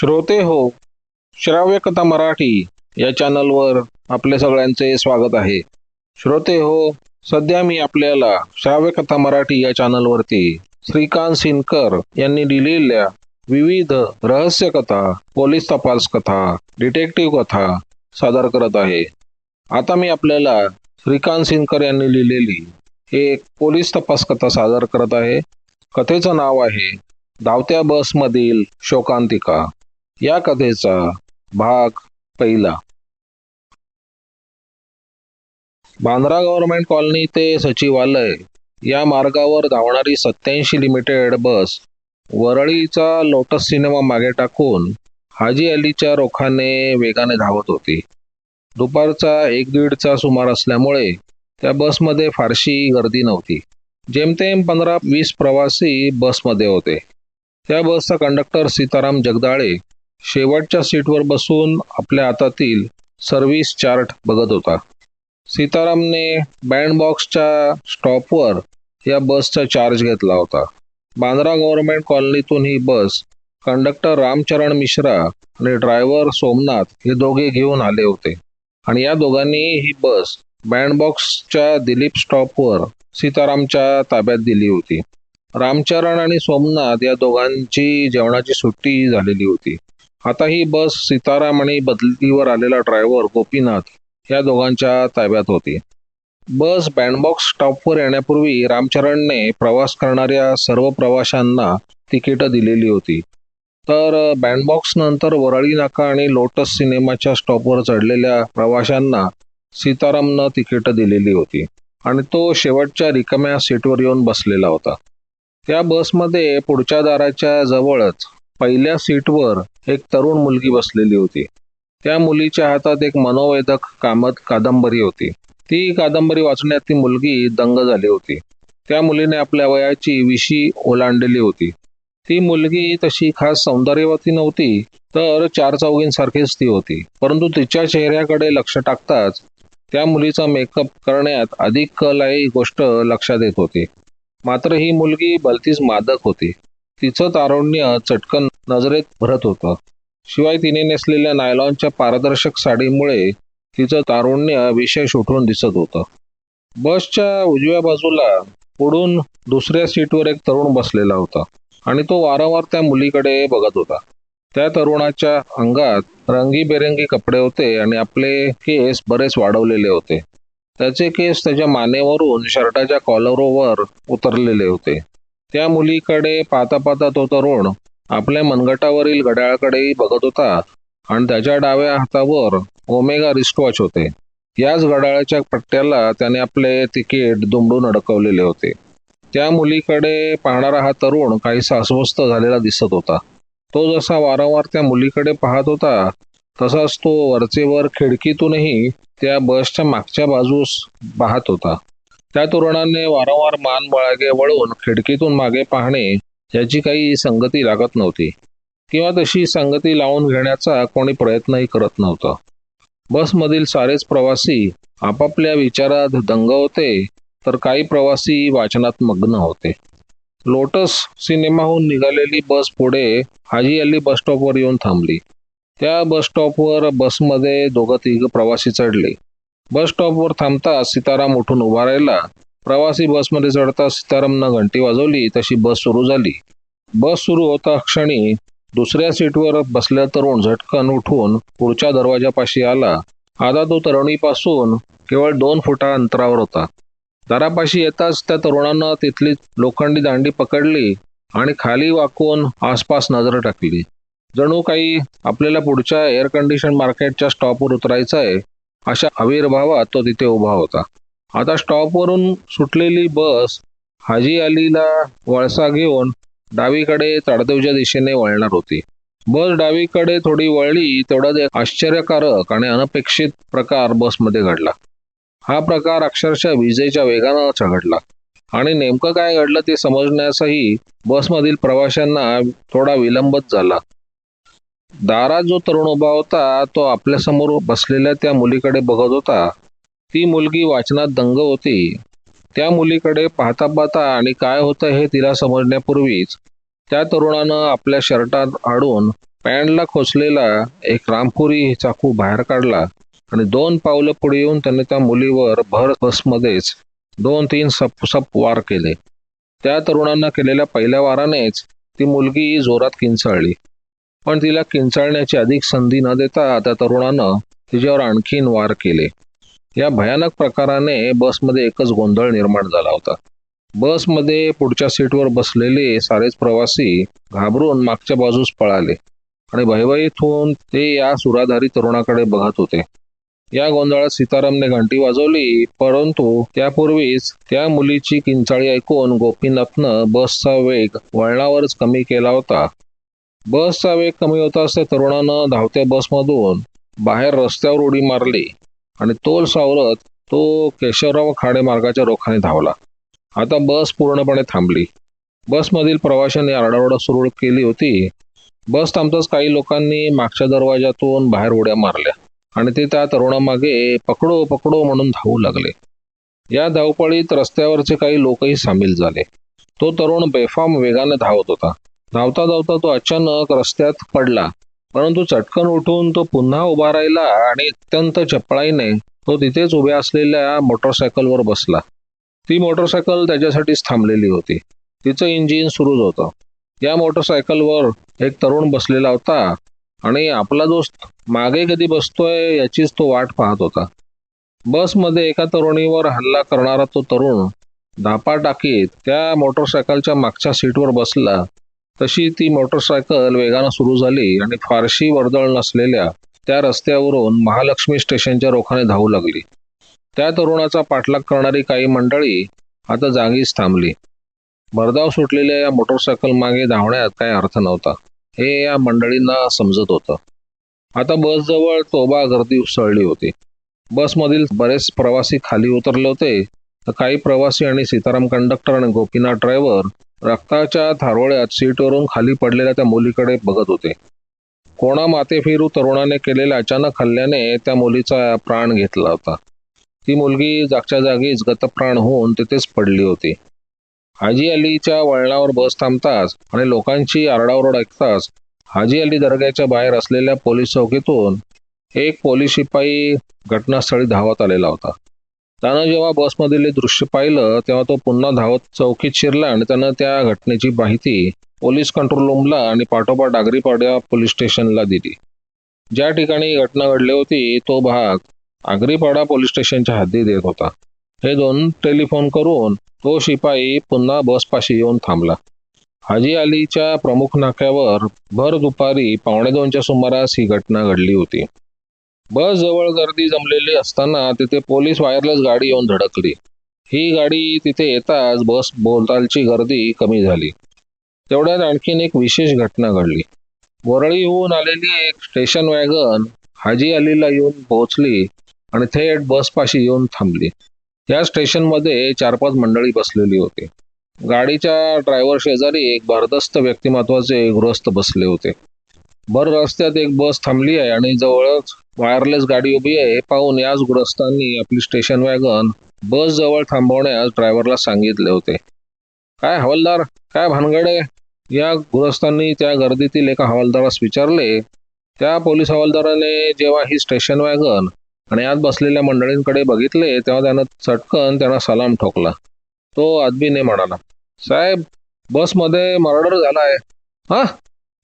श्रोते हो श्राव्य कथा मराठी या चॅनलवर आपले सगळ्यांचे स्वागत आहे. श्रोते हो सध्या मी आपल्याला श्राव्य कथा मराठी या चॅनलवरती श्रीकांत सिनकर यांनी लिहिलेल्या विविध रहस्य कथा पोलीस तपास कथा डिटेक्टिव्ह कथा सादर करत आहे. आता मी आपल्याला श्रीकांत सिनकर यांनी लिहिलेली एक पोलीस तपास कथा सादर करत आहे. कथेचं नाव आहे धावत्या बसमधील शोकांतिका. या कथेचा भाग पहिला. बांद्रा गव्हर्नमेंट कॉलनी ते सचिवालय या मार्गावर धावणारी सत्याऐंशी लिमिटेड बस वरळीचा लोटस सिनेमा मागे टाकून हाजी अलीच्या रोखाने वेगाने धावत होती. दुपारचा एक दीडचा सुमार असल्यामुळे त्या बसमध्ये फारशी गर्दी नव्हती. जेमतेम पंधरा वीस प्रवासी बसमध्ये होते. त्या बसचा कंडक्टर सीताराम जगदाळे शेवटच्या सीटवर बसून आपल्या हातातील सर्व्हिस चार्ट बघत होता. सीतारामने बँडबॉक्सच्या स्टॉपवर या बसचा चार्ज घेतला होता. बांद्रा गव्हर्नमेंट कॉलनीतून ही बस कंडक्टर रामचरण मिश्रा आणि ड्रायव्हर सोमनाथ हे दोघे घेऊन आले होते. आणि या दोघांनी ही बस बँडबॉक्सच्या दिलीप स्टॉपवर सीतारामच्या ताब्यात दिली होती. रामचरण आणि सोमनाथ या दोघांची जेवणाची सुट्टी झालेली होती. आता ही बस सीताराम आणि बदलीवर आलेला ड्रायव्हर गोपीनाथ या दोघांच्या ताब्यात होती. बस बँडबॉक्स स्टॉपवर येण्यापूर्वी रामचरणने प्रवास करणाऱ्या सर्व प्रवाशांना तिकीटं दिलेली होती. तर बँडबॉक्स नंतर वरळी नाका आणि लोटस सिनेमाच्या स्टॉपवर चढलेल्या प्रवाशांना सीतारामनं तिकीटं दिलेली होती आणि तो शेवटच्या रिकाम्या सीटवर येऊन बसलेला होता. त्या बसमध्ये पुढच्या दाराच्या जवळच पहिल्या सीटवर एक तरुण मुलगी बसलेली होती. त्या मुलीच्या हातात एक मनोवेदक कामत कादंबरी होती. ती कादंबरी वाचण्यात ती मुलगी दंग झाली होती. त्या मुलीने आपल्या वयाची विशी ओलांडलेली होती. ती मुलगी तशी खास सौंदर्यवती नव्हती तर चार चौघींसारखीच ती होती. परंतु तिच्या चेहऱ्याकडे लक्ष टाकताच त्या मुलीचा मेकअप करण्यात अधिक कल आहे ही गोष्ट लक्षात येत होती. मात्र ही मुलगी भलतीच मादक होती. तिचं तारुण्य चटकन नजरेत भरत होतं. शिवाय तिने नेसलेल्या नायलॉनच्या पारदर्शक साडीमुळे तिचं तारुण्य विशेष उठून दिसत होतं. बसच्या उजव्या बाजूला पुढून दुसऱ्या सीटवर एक तरुण बसलेला होता आणि तो वारंवार त्या मुलीकडे बघत होता. त्या तरुणाच्या अंगात रंगीबेरंगी कपडे होते आणि आपले केस बरेच वाढवलेले होते. त्याचे केस त्याच्या मानेवरून शर्टाच्या कॉलरोवर उतरलेले होते. त्या मुलीकडे पाहता पाहता तो तरुण आपल्या मनगटावरील घड्याळाकडेही बघत होता आणि त्याच्या डाव्या हातावर ओमेगा रिस्टवॉच होते. याच घड्याळाच्या पट्ट्याला त्याने आपले तिकीट दुमडून अडकवलेले होते. त्या मुलीकडे पाहणारा हा तरुण काहीसा अस्वस्थ झालेला दिसत होता. तो जसा वारंवार त्या मुलीकडे पाहत होता तसाच तो वरचेवर खिडकीतूनही त्या बसच्या मागच्या बाजूस पाहत होता. त्या तरुणाने वारंवार मान बाळागे वळून खिडकीतून मागे पाहणे याची काही संगती लागत नव्हती. किंवा तशी संगती लावून घेण्याचा कोणी प्रयत्नही करत नव्हता. बसमधील सारेच प्रवासी आपापल्या विचारात दंग होते तर काही प्रवासी वाचनात मग्न होते. लोटस सिनेमाहून निघालेली बस पुढे हाजी अली बस स्टॉपवर येऊन थांबली. त्या बस स्टॉपवर बसमध्ये दोघं तिघ प्रवासी चढले. बस स्टॉपवर थांबता सीताराम उठून उभा राहिला. प्रवासी बसमध्ये चढता सीतारामनं घंटी वाजवली तशी बस सुरू झाली. बस सुरू होता क्षणी दुसऱ्या सीटवर बसल्या तरुण झटकन उठून पुढच्या दरवाजापाशी आला. आता तो तरुणीपासून केवळ दोन फुटा अंतरावर होता. दारापाशी येताच त्या तरुणानं तिथली लोखंडी दांडी पकडली आणि खाली वाकून आसपास नजर टाकली. जणू काही आपल्याला पुढच्या एअर कंडिशन मार्केटच्या स्टॉपवर उतरायचं आहे अशा आविर्भावात तो तिथे उभा होता. आता स्टॉपवरून सुटलेली बस हाजी अलीला वळसा घेऊन डावीकडे तडदेवच्या दिशेने वळणार होती. बस डावीकडे थोडी वळली तेवढाच एक आश्चर्यकारक आणि अनपेक्षित प्रकार बसमध्ये घडला. हा प्रकार अक्षरशः विजेच्या वेगानं चघडला आणि नेमकं काय घडलं ते समजण्यासही बसमधील प्रवाशांना थोडा विलंबच झाला. दारात जो तरुण उभा होता तो आपल्यासमोर बसलेल्या त्या मुलीकडे बघत होता. ती मुलगी वाचनात दंग होती. त्या मुलीकडे पाहता पाहता आणि काय होतं हे तिला समजण्यापूर्वीच त्या तरुणानं आपल्या शर्टात आडून पॅन्टला खोचलेला एक रामपुरी चाकू बाहेर काढला आणि दोन पावलं पुढे येऊन त्याने त्या मुलीवर भर बसमध्येच दोन तीन सप सप वार केले. त्या तरुणांना केलेल्या पहिल्या वारानेच ती मुलगी जोरात किंचाळली. पण तिला किंचाळण्याची अधिक संधी न देता त्या तरुणानं तिच्यावर आणखीन वार केले. या भयानक प्रकाराने बसमध्ये एकच गोंधळ निर्माण झाला होता. बसमध्ये पुढच्या सीटवर बसलेले सारेच प्रवासी घाबरून मागच्या बाजूस पळाले आणि भयभयीत होऊन ते या सुराधारी तरुणाकडे बघत होते. या गोंधळात सीतारामने घंटी वाजवली परंतु त्यापूर्वीच त्या मुलीची किंचाळी ऐकून गोपीनाथनं बसचा वेग वळणावरच कमी केला होता. बसचा वेग कमी होता असते तरुणानं धावत्या बसमधून बाहेर रस्त्यावर उडी मारली आणि तोल सावरत तो केशवराव खाडे मार्गाच्या रोखाने धावला. आता बस पूर्णपणे थांबली. बसमधील प्रवाशांनी आरडाओरडा सुरू केली होती. बस थांबताच काही लोकांनी मागच्या दरवाजातून बाहेर उड्या मारल्या आणि ते त्या तरुणामागे पकडो पकडो म्हणून धावू लागले. या धावपळीत रस्त्यावरचे काही लोकही सामील झाले. तो तरुण बेफाम वेगाने धावत होता. धावता धावता तो अचानक रस्त्यात पडला. परंतु चटकन उठून तो पुन्हा उभा राहिला आणि अत्यंत चपळाईने तो तिथेच उभ्या असलेल्या मोटरसायकलवर बसला. ती मोटरसायकल त्याच्यासाठीच थांबलेली होती. तिचं इंजिन सुरूच होतं. या मोटरसायकलवर एक तरुण बसलेला होता आणि आपला दोस्त मागे कधी बसतोय याचीच तो वाट पाहत होता. बसमध्ये एका तरुणीवर हल्ला करणारा तो तरुण धापा टाकीत त्या मोटरसायकलच्या मागच्या सीटवर बसला तशी ती मोटरसायकल वेगानं सुरू झाली आणि फारशी वर्दळ नसलेल्या त्या रस्त्यावरून महालक्ष्मी स्टेशनच्या रोखाने धावू लागली. त्या तरुणाचा पाठलाग करणारी काही मंडळी आता जागीच थांबली. भरधाव सुटलेल्या या मोटरसायकल मागे धावण्यात काही अर्थ नव्हता. हे या मंडळींना समजत होतं. आता बसजवळ तोबा गर्दी उसळली होती. बसमधील बरेच प्रवासी खाली उतरले होते. तर काही प्रवासी आणि सीताराम कंडक्टर आणि गोपीनाथ ड्रायव्हर रक्ताच्या थारोळ्यात सीटवरून खाली पडलेल्या त्या मुलीकडे बघत होते. कोणा मातेफिरू तरुणाने केलेल्या अचानक हल्ल्याने त्या मुलीचा प्राण घेतला होता. ती मुलगी जागच्या जागीच गतप्राण होऊन तिथेच पडली होती. हाजी अलीच्या वळणावर बस थांबताच आणि लोकांची आरडाओरड ऐकताच हाजी अली दर्ग्याच्या बाहेर असलेल्या पोलीस चौकीतून एक पोलीस शिपाई घटनास्थळी धावत आलेला होता. त्यानं जेव्हा बसमधील दृश्य पाहिलं तेव्हा तो पुन्हा धावत चौकीत शिरला आणि त्यानं त्या घटनेची माहिती पोलीस कंट्रोल रूमला आणि पाठोपाठ आगरीपाड्या पोलीस स्टेशनला दिली. ज्या ठिकाणी घटना घडली होती तो भाग आगरीपाडा पोलीस स्टेशनच्या हद्दीत येत होता. हे दोन टेलिफोन करून तो शिपाई पुन्हा बसपाशी येऊन थांबला. हाजी अलीच्या प्रमुख नाक्यावर भर दुपारी पावणे दोनच्या सुमारास ही घटना घडली होती. बस जवळ गर्दी जमलेली असताना तिथे पोलीस वायरलेस गाडी येऊन धडकली. ही गाडी तिथे येताच बस बोलतालची गर्दी कमी झाली. तेवढ्यात आणखीन एक विशेष घटना घडली. वरळीहून आलेली एक स्टेशन वॅगन हाजी अलीला येऊन पोहोचली आणि थेट बसपाशी येऊन थांबली. या स्टेशनमध्ये चार पाच मंडळी बसलेली होती. गाडीच्या ड्रायव्हर शेजारी एक भारदस्त व्यक्तिमत्वाचे गृहस्थ बसले होते. भर रस्त्यात एक बस थांबली आहे आणि जवळच वायरलेस गाडी उभी आहे. हे पाहून याच गृहस्थांनी आपली स्टेशन वॅगन बस जवळ थांबवण्यास ड्रायव्हरला सांगितले होते. काय हवालदार? काय भानगड आहे? या गृहस्थांनी त्या गर्दीतील एका हवालदारास विचारले. त्या पोलीस हवालदाराने जेव्हा ही स्टेशन वॅगन आणि आत बसलेल्या मंडळींकडे बघितले तेव्हा त्यानं चटकन त्यांना सलाम ठोकला. तो आदबीने म्हणाला साहेब बसमध्ये मर्डर झालाय. हा?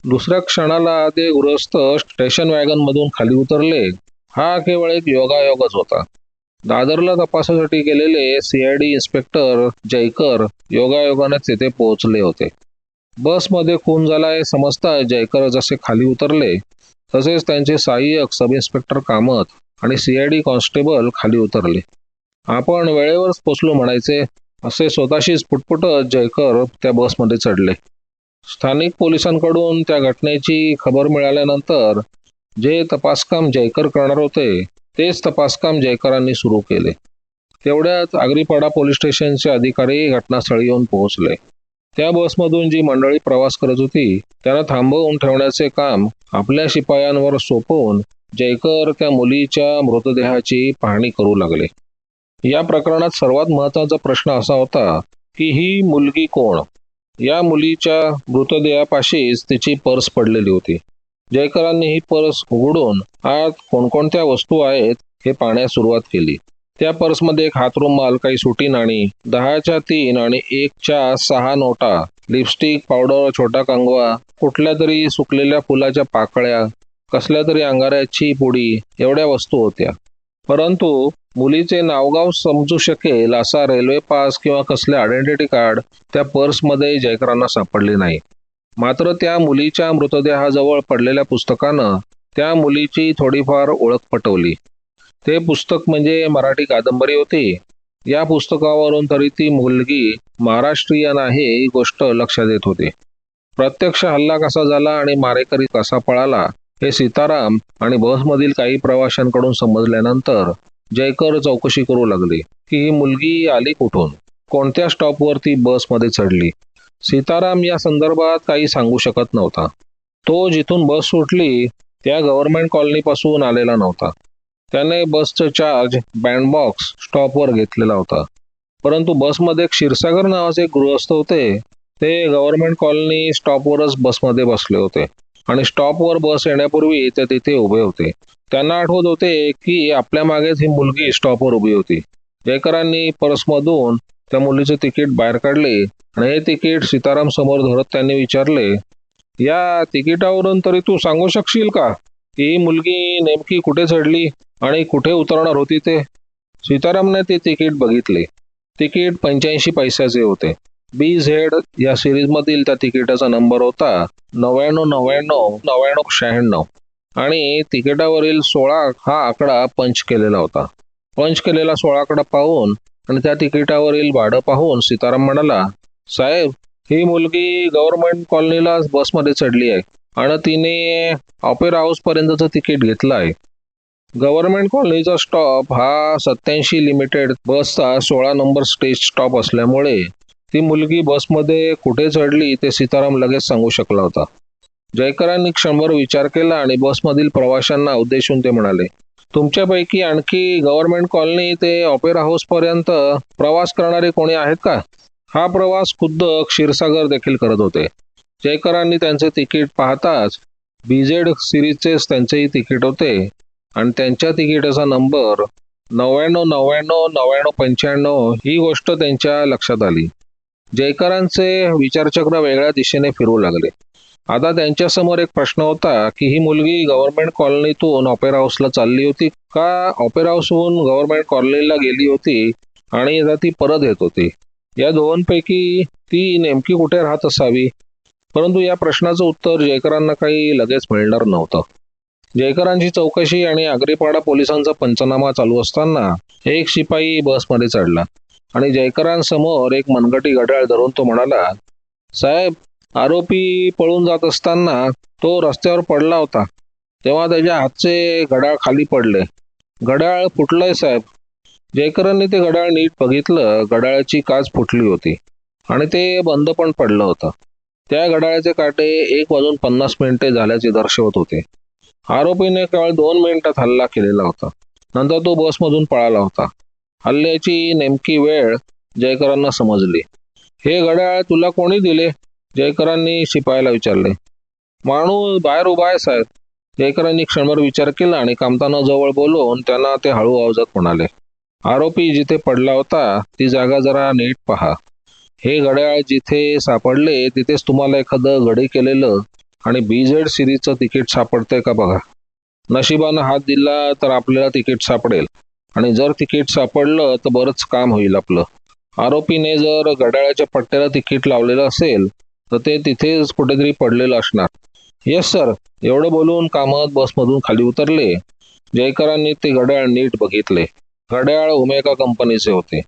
दुसऱ्या क्षणाला ते गृहस्थ स्टेशन वॅगन मधून खाली उतरले. हा केवळ एक योगायोगच होता. दादरला तपासासाठी गेलेले सीआयडी इन्स्पेक्टर जयकर योगायोगाने तिथे पोहोचले होते. बसमध्ये खून झालाय समजता जयकर जसे खाली उतरले तसेच त्यांचे सहाय्यक सब इन्स्पेक्टर कामत आणि सीआयडी कॉन्स्टेबल खाली उतरले. आपण वेळेवरच पोचलो म्हणायचे असे स्वतःशीच पुटपुटत जयकर त्या बसमध्ये चढले. स्थानिक पोलिसांकडून त्या घटनेची खबर मिळाल्यानंतर जे तपासकाम जयकर करणार होते तेच तपासकाम जयकरांनी सुरू केले. तेवढ्यात आगरीपाडा पोलीस स्टेशनचे अधिकारी घटनास्थळी येऊन पोहोचले. त्या बसमधून जी मंडळी प्रवास करत होती त्यांना थांबवून ठेवण्याचे काम आपल्या शिपायांवर सोपवून जयकर त्या मुलीच्या मृतदेहाची पाहणी करू लागले. या प्रकरणात सर्वात महत्त्वाचा प्रश्न असा होता की ही मुलगी कोण? या मुलीच्या मृतदेहापाशीच तिची पर्स पडलेली होती. जयकरांनी ही पर्स उघडून आत कोणकोणत्या वस्तू आहेत हे पाहण्यास सुरुवात केली. त्या पर्समध्ये एक हातरुमाल काही सुटी नाणी दहाच्या तीन आणि एकच्या सहा नोटा लिपस्टिक पावडर छोटा कंगवा कुठल्या तरी सुकलेल्या फुलाच्या पाकळ्या कसल्या तरी अंगाऱ्याची पुडी एवढ्या वस्तू होत्या. परंतु मुलीचे नावगाव समजू शकेल असा रेल्वे पास किंवा कसले आयडेंटिटी कार्ड त्या पर्समध्ये जयकरांना सापडले नाही. मात्र त्या मुलीच्या मृतदेहाजवळ पडलेल्या पुस्तकानं त्या मुलीची थोडीफार ओळख पटवली. ते पुस्तक म्हणजे मराठी कादंबरी होती. या पुस्तकावरून तरी ती मुलगी महाराष्ट्रीयन आहे ही गोष्ट लक्षात येत होती. प्रत्यक्ष हल्ला कसा झाला आणि मारेकरी कसा पळाला हे सीताराम आणि बसमधील काही प्रवाशांकडून समजल्यानंतर जयकर चौकशी करू लागले की ही मुलगी आली कुठून? कोणत्या स्टॉपवर ती बसमध्ये चढली? सीताराम या संदर्भात काही सांगू शकत नव्हता. तो जिथून बस सुटली त्या गव्हर्नमेंट कॉलनीपासून आलेला नव्हता. त्याने बसचं चार्ज बँडबॉक्स स्टॉपवर घेतलेला होता. परंतु बसमध्ये क्षीरसागर नावाचे एक गृहस्थ होते ते गव्हर्नमेंट कॉलनी स्टॉपवरच बसमध्ये बसले होते. आणि स्टॉपवर बस येण्यापूर्वी ते तिथे उभे होते. त्यांना आठवत होते की आपल्या मागेच ही मुलगी स्टॉपवर उभी होती. जयकरांनी पर्समधून त्या मुलीचे तिकीट बाहेर काढले आणि हे तिकीट सीताराम समोर धरत त्यांनी विचारले या तिकिटावरून तरी तू सांगू शकशील का की ही मुलगी नेमकी कुठे चढली आणि कुठे उतरणार होती ते? सीतारामने ते तिकीट बघितले. तिकीट पंच्याऐंशी पैशाचे होते. बी झेड या सिरीज मधील त्या तिकिटाचा नंबर होता नव्याण्णव नव्याण्णव नव्याण्णव शहाण्णव. आणि तिकिटावरील सोळा हा आकडा पंच केलेला होता. पंच केलेला सोळा आकडा पाहून आणि त्या तिकिटावरील भाडं पाहून सीताराम म्हणाला साहेब ही मुलगी गव्हर्नमेंट कॉलनीला बसमध्ये चढली आहे आणि तिने ऑपेरा हाऊस पर्यंतचं तिकीट घेतलं आहे. गव्हर्नमेंट कॉलनीचा स्टॉप हा सत्याऐंशी लिमिटेड बसचा सोळा नंबर स्टेज स्टॉप असल्यामुळे ती मुलगी बसमध्ये कुठे चढली ते सीताराम लगेच सांगू शकला होता. जयकरांनी क्षणभर विचार केला आणि बसमधील प्रवाशांना उद्देशून ते म्हणाले तुमच्यापैकी आणखी गव्हर्नमेंट कॉलनी ते ऑपेरा हाऊसपर्यंत प्रवास करणारे कोणी आहेत का? हा प्रवास खुद्द क्षीरसागर देखील करत होते. जयकरांनी त्यांचे तिकीट पाहताच बीजेड सिरीजचेच त्यांचेही तिकीट होते आणि त्यांच्या तिकिटाचा नंबर नव्याण्णव नव्याण्णव नव्याण्णव पंच्याण्णव ही गोष्ट त्यांच्या लक्षात आली. जयकरांचे विचारचक्र वेगळ्या दिशेने फिरू लागले. आता त्यांच्यासमोर एक प्रश्न होता की ही मुलगी गव्हर्नमेंट कॉलनीतून ऑपेरा हाऊसला चालली होती का? ऑपेरा हाऊसहून गव्हर्नमेंट कॉलनीला गेली होती आणि आता ती परत येत होती? या दोनपैकी ती नेमकी कुठे राहत असावी? परंतु या प्रश्नाचं उत्तर जयकरांना काही लगेच मिळणार नव्हतं. जयकरांची चौकशी आणि आगरीपाडा पोलिसांचा पंचनामा चालू असताना एक शिपाई बसमध्ये चढला. आणि जयकरांसमोर एक मनगटी घड्याळ धरून तो म्हणाला साहेब आरोपी पळून जात असताना तो रस्त्यावर पडला होता. तेव्हा त्याच्या हातचे घड्याळ खाली पडले. घड्याळ फुटलंय साहेब. जयकरांनी ते घड्याळ नीट बघितलं. घड्याळाची काच फुटली होती आणि ते बंद पण पडलं होतं. त्या घड्याळाचे काटे एक वाजून पन्नास मिनिटे झाल्याचे दर्शवत होते. आरोपीने केवळ दोन मिनिटात हल्ला केलेला होता. नंतर तो बसमधून पळाला होता. हल्ल्याची नेमकी वेळ जयकरांना समजली. हे घड्याळ तुला कोणी दिले? जयकरांनी शिपायाला विचारले. माणूस बाहेर उभा आहे साहेब. जयकरांनी क्षणभर विचार केला आणि कामताना जवळ बोलवून त्यांना ते हळू आवाजात म्हणाले. आरोपी जिथे पडला होता ती जागा जरा नीट पहा. हे घड्याळ जिथे सापडले तिथेच तुम्हाला एखादं घडी केलेलं आणि बीझेड सिरीजचं तिकीट सापडतंय का बघा. नशिबानं हात दिला तर आपल्याला तिकीट सापडेल. आणि जर तिकीट सापडलं तर बरंच काम होईल आपलं. आरोपीने जर घड्याळाच्या पट्ट्याला तिकीट लावलेलं असेल तर ते तिथेच कुठेतरी पडलेलं असणार. येस सर एवढं बोलून कामत बसमधून खाली उतरले. जयकरांनी ते घड्याळ नीट बघितले. घड्याळ उमेका कंपनीचे होते.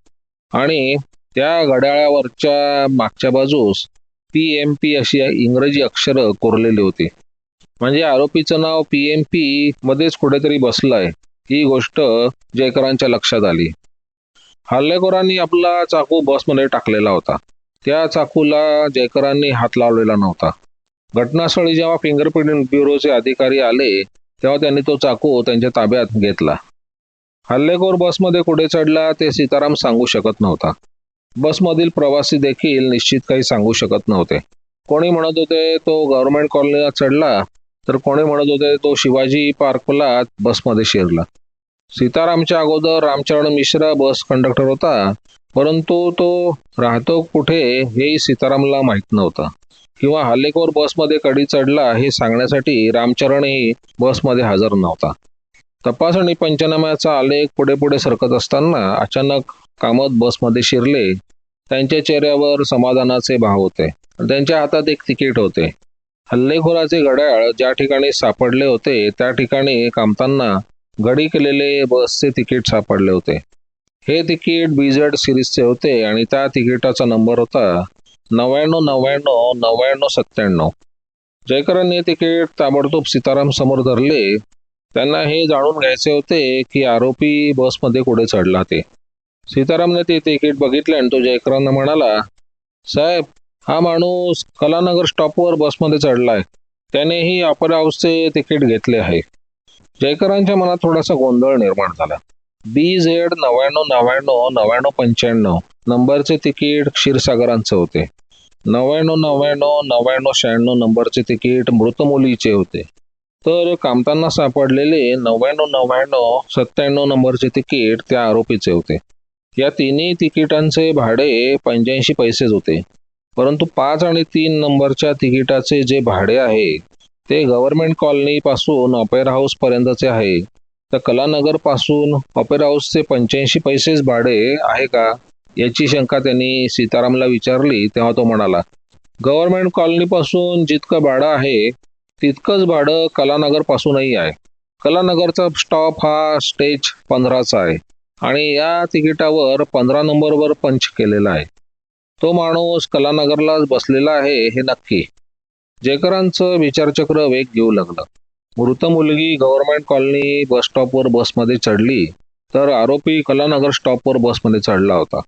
आणि त्या घड्याळावरच्या मागच्या बाजूस पी एम पी अशी इंग्रजी अक्षरं कोरलेली होती. म्हणजे आरोपीचं नाव पी एम पी मध्येच कुठेतरी बसलंय. ही गोष्ट जयकरांच्या लक्षात आली. हल्लेखोरांनी आपला चाकू बसमध्ये टाकलेला होता. त्या चाकूला जयकरांनी हात लावलेला नव्हता. घटनास्थळी जेव्हा फिंगरप्रिंट ब्युरोचे अधिकारी आले तेव्हा त्यांनी तो चाकू त्यांच्या ताब्यात घेतला. हल्लेखोर बसमध्ये कुठे चढला ते सीताराम सांगू शकत नव्हता. बसमधील प्रवासी देखील निश्चित काही सांगू शकत नव्हते. कोणी म्हणत होते तो गव्हर्नमेंट कॉलनीला चढला तर कोणी म्हणत होते तो शिवाजी पार्कला बसमध्ये शिरला. सीतारामच्या अगोदर रामचरण मिश्रा बस कंडक्टर होता परंतु तो राहतो कुठे हेही सीतारामला माहीत नव्हतं. किंवा हल्लेखोर बसमध्ये कडी चढला हे सांगण्यासाठी रामचरणही बसमध्ये हजर नव्हता. तपासणी पंचनाम्याचा आलेख पुढे पुढे सरकत असताना अचानक कामत बसमध्ये शिरले. त्यांच्या चेहऱ्यावर समाधानाचे भाव होते. त्यांच्या हातात एक तिकीट होते. हल्लेखोराचे घड्याळ ज्या ठिकाणी सापडले होते त्या ठिकाणी कामतांना गडी केलेले बसचे तिकीट सापडले होते. हे तिकीट बीजेड सिरीजचे होते आणि त्या तिकिटाचा नंबर होता नव्याण्णव नव्याण्णव नव्याण्णव सत्त्याण्णव. जयकरांनी तिकीट ताबडतोब सीताराम समोर धरले. त्यांना हे जाणून घ्यायचे होते की आरोपी बसमध्ये कुठे चढला ते. सीतारामने ते तिकीट बघितले आणि तो जयकरांना म्हणाला साहेब हा माणूस कलानगर स्टॉपवर बसमध्ये चढलाय. त्यानेही अपर हाऊसचे तिकीट घेतले आहे. जयकरांच्या मनात थोडासा गोंधळ निर्माण झाला. बी झेड नव्याण्णव नव्याण्णव नव्याण्णव पंच्याण्णव नंबरचे तिकीट क्षीरसागरांचे होते. नव्याण्णव नव्याण्णव नव्याण्णव शहाण्णव नंबरचे तिकीट मृत मुलीचे होते. तर कामतांना सापडलेले नव्याण्णव नव्याण्णव सत्त्याण्णव नंबरचे तिकीट त्या आरोपीचे होते. या तिन्ही तिकिटांचे भाडे पंच्याऐंशी पैसेच होते. परंतु पाच आणि तीन नंबरच्या तिकिटाचे जे भाडे आहे ते गव्हर्नमेंट कॉलनी पासून ऑपेरा हाऊस पर्यंतचे आहे. तर कलानगरपासून ऑपेरा हाऊसचे पंच्याऐंशी पैसेच भाडे आहे का याची शंका त्यांनी सीतारामला विचारली तेव्हा तो म्हणाला गव्हर्नमेंट कॉलनी पासून जितकं भाडं आहे तितकंच भाडं कलानगरपासूनही आहे. कलानगरचा स्टॉप हा स्टेज पंधराचा आहे आणि या तिकिटावर पंधरा नंबरवर पंच केलेला आहे. तो माणूस कलानगरलाच बसलेला आहे हे नक्की. जयकरांचं विचारचक्र वेग घेऊ लागलं. मृत मुलगी गव्हर्नमेंट कॉलनी बस स्टॉपवर बसमध्ये चढली तर आरोपी कलानगर स्टॉपवर बसमध्ये चढला होता.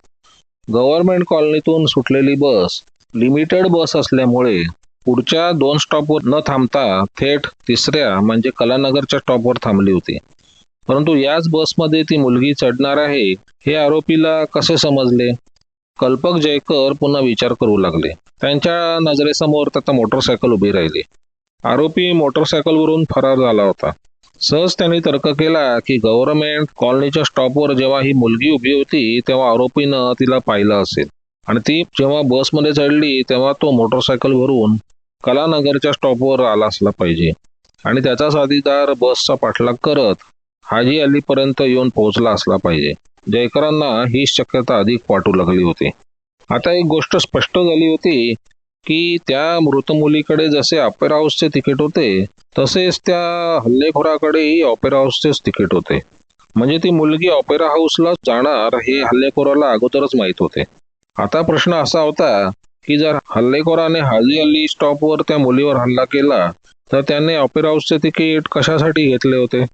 गव्हर्नमेंट कॉलनीतून सुटलेली बस लिमिटेड बस असल्यामुळे पुढच्या दोन स्टॉपवर न थांबता थेट तिसऱ्या म्हणजे कलानगरच्या स्टॉपवर थांबली होती. परंतु याच बसमध्ये ती मुलगी चढणार आहे हे आरोपीला कसे समजले? कल्पक जयकर पुन्हा विचार करू लागले. त्यांच्या नजरेसमोर त्याचा मोटरसायकल उभी राहिली. आरोपी मोटरसायकलवरून फरार झाला होता. सहज त्यांनी तर्क केला की गव्हर्नमेंट कॉलनीच्या स्टॉपवर जेव्हा ही मुलगी उभी होती तेव्हा आरोपीनं तिला पाहिलं असेल. आणि ती जेव्हा बसमध्ये चढली तेव्हा तो मोटरसायकलवरून कलानगरच्या स्टॉपवर आला असला पाहिजे. आणि त्याचा साथीदार बसचा पाठलाग करत हाजी अलीपर्यंत येऊन पोहोचला असला पाहिजे. जयकरांना ही शक्यता अधिक वाटू लागली होती. आता एक गोष्ट स्पष्ट झाली होती की त्या मृत मुलीकडे जसे ऑपेरा हाऊसचे तिकीट होते तसेच त्या हल्लेखोराकडेही ऑपेरा हाऊसचेच तिकीट होते. म्हणजे ती मुलगी ऑपेरा हाऊसला जाणार हे हल्लेखोराला अगोदरच माहीत होते. आता प्रश्न असा होता की जर हल्लेखोराने हाजी अली स्टॉपवर त्या मुलीवर हल्ला केला तर त्याने ऑपेरा हाऊसचे तिकीट कशासाठी घेतले होते?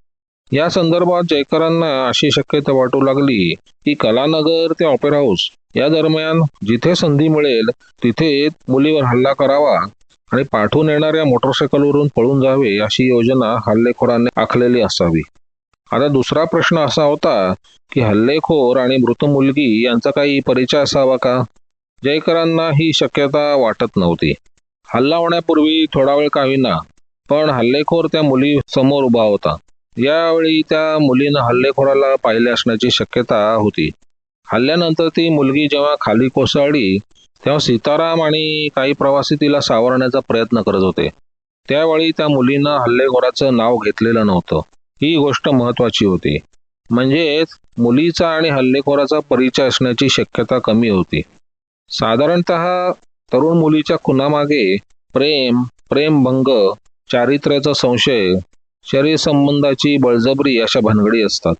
या संदर्भात जयकरांना अशी शक्यता वाटू लागली की कलानगर ते ऑपेरा हाऊस या दरम्यान जिथे संधी मिळेल तिथे मुलीवर हल्ला करावा आणि पाठवून येणाऱ्या मोटरसायकलवरून पळून जावे अशी योजना हल्लेखोरांनी आखलेली असावी. आता दुसरा प्रश्न असा होता की हल्लेखोर आणि मृत मुलगी यांचा काही परिचय असावा का? जयकरांना ही शक्यता वाटत नव्हती. हल्ला होण्यापूर्वी थोडा वेळ का होईना पण हल्लेखोर त्या मुली समोर उभा होता. यावेळी त्या मुलीनं हल्लेखोराला पाहिले असण्याची शक्यता होती. हल्ल्यानंतर ती मुलगी जेव्हा खाली कोसळली तेव्हा सीताराम आणि काही प्रवासी तिला सावरण्याचा प्रयत्न करत होते. त्यावेळी त्या मुलीनं हल्लेखोराचं नाव घेतलेलं नव्हतं. ही गोष्ट महत्वाची होती. म्हणजेच मुलीचा आणि हल्लेखोराचा परिचय असण्याची शक्यता कमी होती. साधारणत तरुण मुलीच्या खुनामागे प्रेम प्रेमभंग चारित्र्याचा संशय शरीर संबंधाची बळजबरी अशा भानगडी असतात.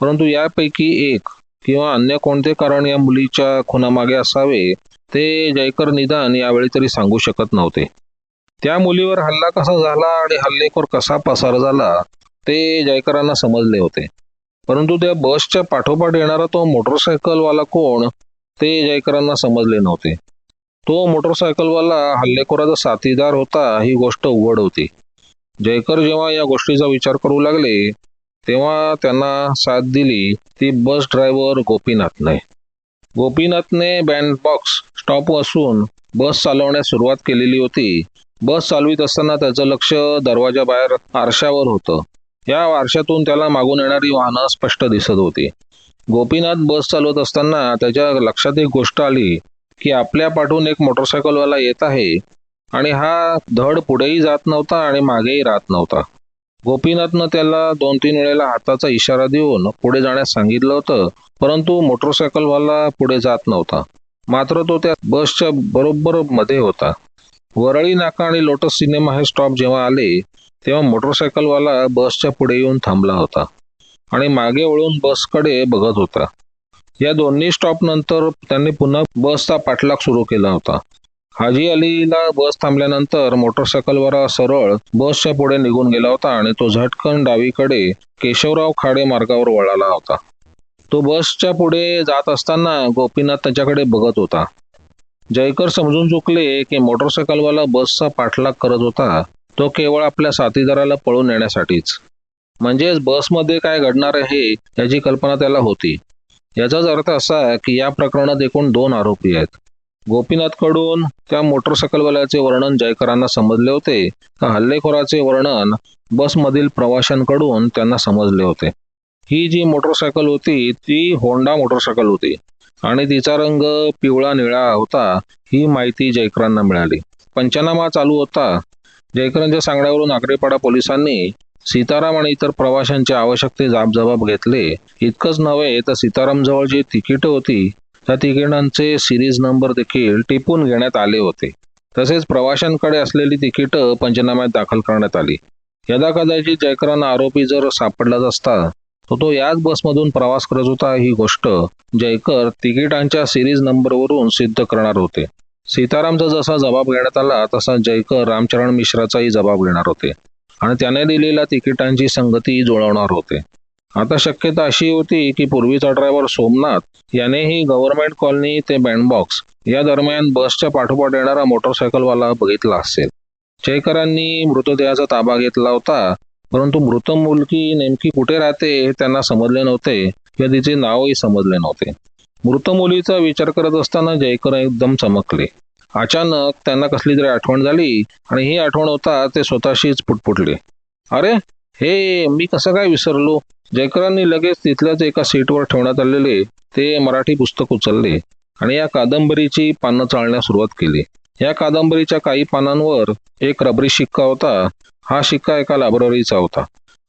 परंतु यापैकी एक किंवा अन्य कोणते कारण या मुलीच्या खुनामागे असावे ते जयकर निदान यावेळी तरी सांगू शकत नव्हते. त्या मुलीवर हल्ला कसा झाला आणि हल्लेखोर कसा पसार झाला ते जयकरांना समजले होते. परंतु त्या बसच्या पाठोपाठ येणारा तो मोटरसायकलवाला कोण ते जयकरांना समजले नव्हते. तो मोटरसायकलवाला हल्लेखोराचा साथीदार होता ही गोष्ट उघड होती. जयकर जेव्हा या गोष्टीचा विचार करू लागले तेव्हा त्यांना साथ दिली ती बस ड्रायव्हर गोपीनाथने. गोपीनाथने बँड बॉक्स स्टॉप असून बस चालवण्यास सुरुवात केलेली होती. बस चालवित असताना त्याचं लक्ष दरवाजाबाहेर आरशावर होतं. या आरशातून त्याला मागून येणारी वाहनं स्पष्ट दिसत होती. गोपीनाथ बस चालवत असताना त्याच्या लक्षात एक गोष्ट आली की आपल्या पाठून एक मोटरसायकलवाला येत आहे. आणि हा धड पुढेही जात नव्हता आणि मागेही राहत नव्हता. गोपीनाथनं त्याला दोन तीन वेळेला हाताचा इशारा देऊन पुढे जाण्यास सांगितलं होतं परंतु मोटरसायकलवाला पुढे जात नव्हता. मात्र तो त्या बसच्या बरोबर मध्ये होता. वरळी नाका आणि लोटस सिनेमा हे स्टॉप जेव्हा आले तेव्हा मोटरसायकलवाला बसच्या पुढे येऊन थांबला होता आणि मागे वळून बसकडे बघत होता. या दोन्ही स्टॉप नंतर त्यांनी पुन्हा बसचा पाठलाग सुरू केला होता. हाजी अलीला बस थांबल्यानंतर मोटरसायकलवाला सरळ बसच्या पुढे निघून गेला होता आणि तो झटकन डावीकडे केशवराव खाडे मार्गावर वळाला होता. तो बसच्या पुढे जात असताना गोपीनाथ त्याच्याकडे बघत होता. जयकर समजून चुकले की मोटरसायकलवाला बसचा पाठलाग करत होता. तो केवळ आपल्या साथीदाराला पळून येण्यासाठीच म्हणजेच बसमध्ये काय घडणार आहे याची कल्पना त्याला होती. याचाच अर्थ असा की या प्रकरणात एकूण दोन आरोपी आहेत. गोपीनाथकडून त्या मोटरसायकलवाल्याचे वर्णन जयकरांना समजले होते. तर हल्लेखोराचे वर्णन बसमधील प्रवाशांकडून त्यांना समजले होते. ही जी मोटरसायकल होती ती होंडा मोटरसायकल होती आणि तिचा रंग पिवळा निळा होता ही माहिती जयकरांना मिळाली. पंचनामा चालू होता. जयकरांच्या सांगण्यावरून आगरेपाडा पोलिसांनी सीताराम आणि इतर प्रवाशांचे आवश्यक ते जाबजबाब घेतले. इतकंच नव्हे तर सीताराम जवळ जी तिकीट होती त्या तिकिटांचे सिरीज नंबर देखील टिपून घेण्यात आले होते. तसेच प्रवाशांकडे असलेली तिकीटं पंचनाम्यात दाखल करण्यात आली. यदा कदाचित जयकरांना आरोपी जर सापडलाच असता तर तो याच बसमधून प्रवास करत होता ही गोष्ट जयकर तिकिटांच्या सिरीज नंबरवरून सिद्ध करणार होते. सीतारामचा जसा जबाब घेण्यात आला तसा जयकर रामचरण मिश्राचाही जबाब घेणार होते. आणि त्याने दिलेल्या तिकिटांची संगती जुळवणार होते. आता शक्यता अशी होती की पूर्वीचा ड्रायव्हर सोमनाथ यानेही गव्हर्नमेंट कॉलनी ते बँडबॉक्स या दरम्यान बसच्या पाठोपाठ येणारा मोटरसायकलवाला बघितला असेल. जयकरांनी मृतदेहाचा ताबा घेतला होता परंतु मृत मुलगी नेमकी कुठे राहते हे त्यांना समजले नव्हते किंवा तिचे नावही समजले नव्हते. मृत मुलीचा विचार करत असताना जयकर एकदम चमकले. अचानक त्यांना कसली तरी आठवण झाली आणि ही आठवण होता ते स्वतःशीच पुटपुटले. अरे हे मी कसं काय विसरलो? जयकरांनी लगेच तिथल्याच एका सीटवर ठेवण्यात आलेले ते मराठी पुस्तक उचलले आणि या कादंबरीची पानं चालण्यास सुरुवात केली. या कादंबरीच्या काही पानांवर एक रबरी शिक्का होता. हा शिक्का एका लायब्ररीचा होता.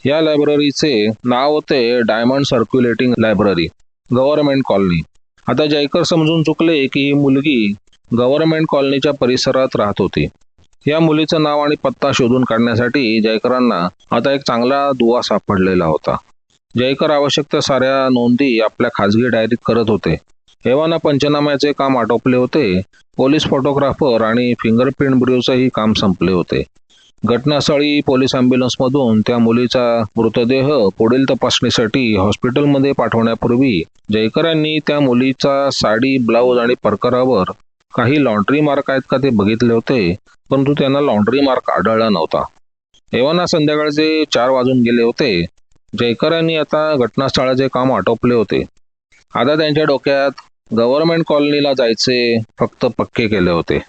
या लायब्ररीचे नाव होते diamond circulating library government colony. आता जयकर समजून चुकले की ही मुलगी गव्हर्नमेंट कॉलनीच्या परिसरात राहत होती. या मुलीचं नाव आणि पत्ता शोधून काढण्यासाठी जयकरांना आता एक चांगला दुवा सापडलेला होता. जयकर आवश्यक त्या साऱ्या नोंदी आपल्या खाजगी डायरीत करत होते. हेवाना पंचनाम्याचे काम आटोपले होते. पोलीस फोटोग्राफर आणि फिंगरप्रिंट ब्युरोचंही काम संपले होते. घटनास्थळी पोलीस अँब्युलन्समधून त्या मुलीचा मृतदेह पुढील तपासणीसाठी हॉस्पिटलमध्ये पाठवण्यापूर्वी जयकरांनी त्या मुलीचा साडी ब्लाऊज आणि परकरावर काही लॉन्ड्री मार्क आहेत का ते बघितले होते परंतु त्यांना लॉन्ड्री मार्क आढळला नव्हता. एव्हाना संध्याकाळचे चार वाजून गेले होते. जयकर यांनी आता घटनास्थळाचे काम आटोपले होते. आता त्यांच्या डोक्यात गव्हर्नमेंट कॉलनीला जायचे फक्त पक्के केले होते.